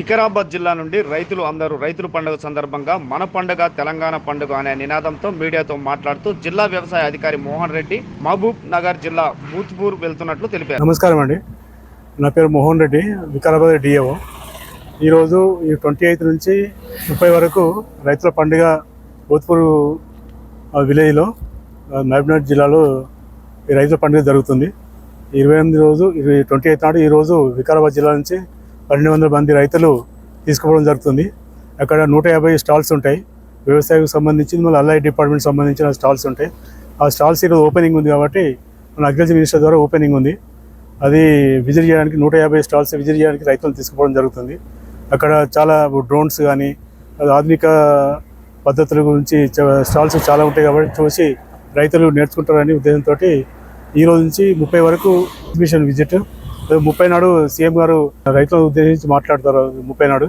వికారాబాద్ జిల్లా నుండి రైతులు అందరూ రైతుల పండుగ సందర్భంగా మన పండుగ తెలంగాణ పండుగ అనే నినాదంతో మీడియాతో మాట్లాడుతూ జిల్లా వ్యవసాయ అధికారి మోహన్ రెడ్డి మహబూబ్ నగర్ జిల్లా బూత్పూర్ వెళ్తున్నట్లు తెలిపారు. నమస్కారం అండి. నా పేరు మోహన్ రెడ్డి వికారాబాద్ డిఏఓ ఈరోజు ఈ ట్వంటీ ఎయిత్ నుంచి ముప్పై వరకు రైతుల పండుగ భూత్పూర్ ఆ, విలేజ్లో మహబూబ్నగర్ జిల్లాలో ఈ రైతుల పండుగ జరుగుతుంది. ఇరవై ఎనిమిది రోజు ఇరవై ట్వంటీ ఎయిత్ నాడు ఈరోజు వికారాబాద్ జిల్లా నుంచి పన్నెండు వందల మంది రైతులు తీసుకోవడం జరుగుతుంది. అక్కడ నూట యాభై స్టాల్స్ ఉంటాయి. వ్యవసాయం సంబంధించి మళ్ళీ అల్లాయి డిపార్ట్మెంట్ సంబంధించిన స్టాల్స్ ఉంటాయి. ఆ స్టాల్స్ ఈరోజు ఓపెనింగ్ ఉంది కాబట్టి మన అగ్రికల్చర్ మినిస్టర్ ద్వారా ఓపెనింగ్ ఉంది. అది విజిట్ చేయడానికి నూట యాభై స్టాల్స్ విజిట్ చేయడానికి రైతులను తీసుకుపోవడం జరుగుతుంది. అక్కడ చాలా డ్రోన్స్ కానీ ఆధునిక పద్ధతుల గురించి స్టాల్స్ చాలా ఉంటాయి కాబట్టి చూసి రైతులు నేర్చుకుంటారని ఉద్దేశంతో ఈ రోజు నుంచి ముప్పై వరకు ఎగ్జిబిషన్ విజిట్ ముప్పై నాడు సీఎం గారు రైతులను ఉద్దేశించి మాట్లాడతారు ముప్పై నాడు.